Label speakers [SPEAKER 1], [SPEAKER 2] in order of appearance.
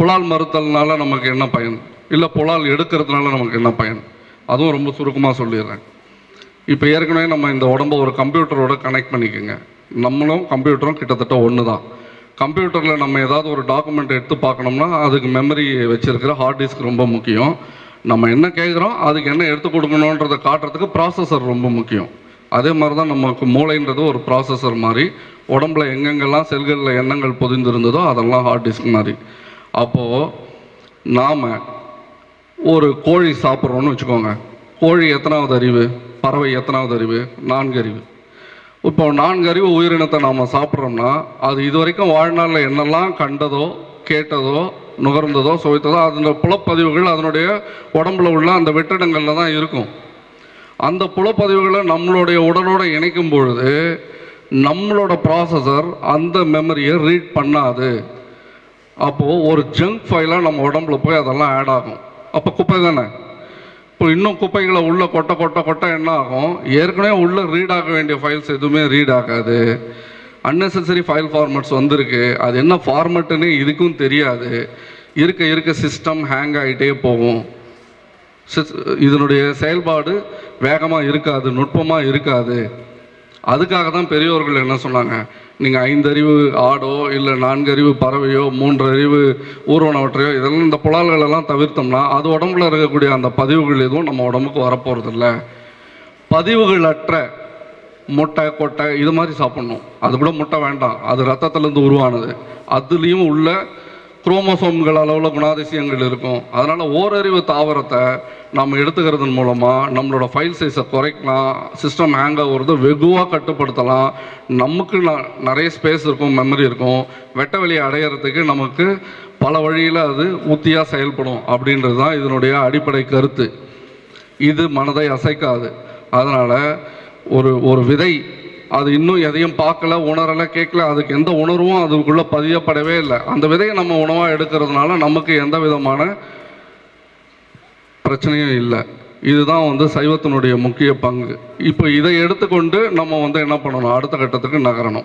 [SPEAKER 1] புலால் மறுத்தல்னால நமக்கு என்ன பயன்? இல்லை புலால் எடுக்கிறதுனால நமக்கு என்ன பயன்? அதுவும் ரொம்ப சுருக்கமாக சொல்லிடுறேன். இப்போ ஏற்கனவே நம்ம இந்த உடம்ப ஒரு கம்ப்யூட்டரோட கனெக்ட் பண்ணிக்கோங்க. நம்மளும் கம்ப்யூட்டரும் கிட்டத்தட்ட ஒன்று தான் கம்ப்யூட்டரில் நம்ம ஏதாவது ஒரு டாக்குமெண்ட் எடுத்து பார்க்கணும்னா அதுக்கு மெமரி வச்சுருக்கிற ஹார்ட் டிஸ்க் ரொம்ப முக்கியம். நம்ம என்ன கேட்குறோம் அதுக்கு என்ன எடுத்து கொடுக்கணுன்றதை காட்டுறதுக்கு ப்ராசஸர் ரொம்ப முக்கியம். அதே மாதிரி தான் நமக்கு மூளைன்றது ஒரு ப்ராசஸர் மாதிரி. உடம்புல எங்கெங்கெல்லாம் செல்களில் எண்ணங்கள் பொதிந்திருந்ததோ அதெல்லாம் ஹார்ட் டிஸ்க் மாதிரி. அப்போது நாம் ஒரு கோழி சாப்பிட்றோன்னு வச்சுக்கோங்க. கோழி எத்தனாவது அறிவு? பறவை எத்தனாவது அறிவு? நான்கு அறிவு. இப்போ நான்கு அறிவு உயிரினத்தை நாம் சாப்பிட்றோம்னா அது இது வரைக்கும் வாழ்நாளில் என்னெல்லாம் கண்டதோ கேட்டதோ நுகர்ந்ததோ சுவைத்ததோ அதோட புலப்பதிவுகள் அதனுடைய உடம்புல உள்ள அந்த வெற்றிடங்களில் தான் இருக்கும். அந்த புலப்பதிவுகளை நம்மளுடைய உடலோடு இணைக்கும் பொழுது நம்மளோட ப்ராசஸர் அந்த மெமரியை ரீட் பண்ணாது. அப்போது ஒரு ஜங்க் ஃபைலாக நம்ம உடம்புல போய் அதெல்லாம் ஆட் ஆகும். அப்போ குப்பை தானே? இப்போ இன்னும் குப்பைகளை உள்ளே கொட்ட கொட்ட கொட்ட என்ன ஆகும் ஏற்கனவே உள்ளே ரீட் ஆக வேண்டிய ஃபைல்ஸ் எதுவுமே ரீட் ஆகாது. Unnecessary ஃபைல் ஃபார்மேட்ஸ் வந்திருக்கு. அது என்ன ஃபார்மேட்டுன்னு இதுக்கும் தெரியாது. இருக்க இருக்க சிஸ்டம் ஹேங் ஆகிட்டே போகும். சிஸ்- இதனுடைய செயல்பாடு வேகமாக இருக்காது நுட்பமாக இருக்காது. அதுக்காக தான் பெரியோர்கள் என்ன சொன்னாங்க? நீங்கள் ஐந்தறிவு ஆடோ இல்லை நான்கறிவு பறவையோ மூன்று அறிவு ஊர்வனவற்றையோ இதெல்லாம் இந்த புலால்கள் எல்லாம் தவிர்த்தோம்னா அது உடம்புல இருக்கக்கூடிய அந்த பதிவுகள் எதுவும் நம்ம உடம்புக்கு வரப்போகிறதில்ல பதிவுகள் அற்ற முட்டை கொட்டை இது மாதிரி சாப்பிட்ணும். அது கூட முட்டை வேண்டாம். அது ரத்தத்துலேருந்து உருவானது. அதுலேயும் உள்ள குரோமோசோம்கள் அளவில் குணாதிசயங்கள் இருக்கும். அதனால் ஓரறிவு தாவரத்தை நம்ம எடுத்துக்கிறதன் மூலமாக நம்மளோட ஃபைல் சைஸை குறைக்கலாம் சிஸ்டம் ஹேங் ஆகுறது வெகுவாக கட்டுப்படுத்தலாம். நமக்கு ந- நிறைய ஸ்பேஸ் இருக்கும் மெமரி இருக்கும். வெட்ட வெளியை அடையிறதுக்கு நமக்கு பல வழியில் அது உத்தியாக செயல்படும் அப்படின்றது தான் இதனுடைய அடிப்படை கருத்து. இது மனதை அசைக்காது. அதனால் ஒரு ஒரு விதை அது இன்னும் எதையும் பார்க்கல உணரலை கேட்கல. அதுக்கு எந்த உணர்வும் அதுக்குள்ளே பதியப்படவே இல்லை. அந்த விதையை நம்ம உணவாக எடுக்கிறதுனால நமக்கு எந்த விதமான பிரச்சனையும் இல்லை. இதுதான் வந்து சைவத்தினுடைய முக்கிய பங்கு. இப்போ இதை எடுத்துக்கொண்டு நம்ம வந்து என்ன பண்ணணும்? அடுத்த கட்டத்துக்கு நகரணும்.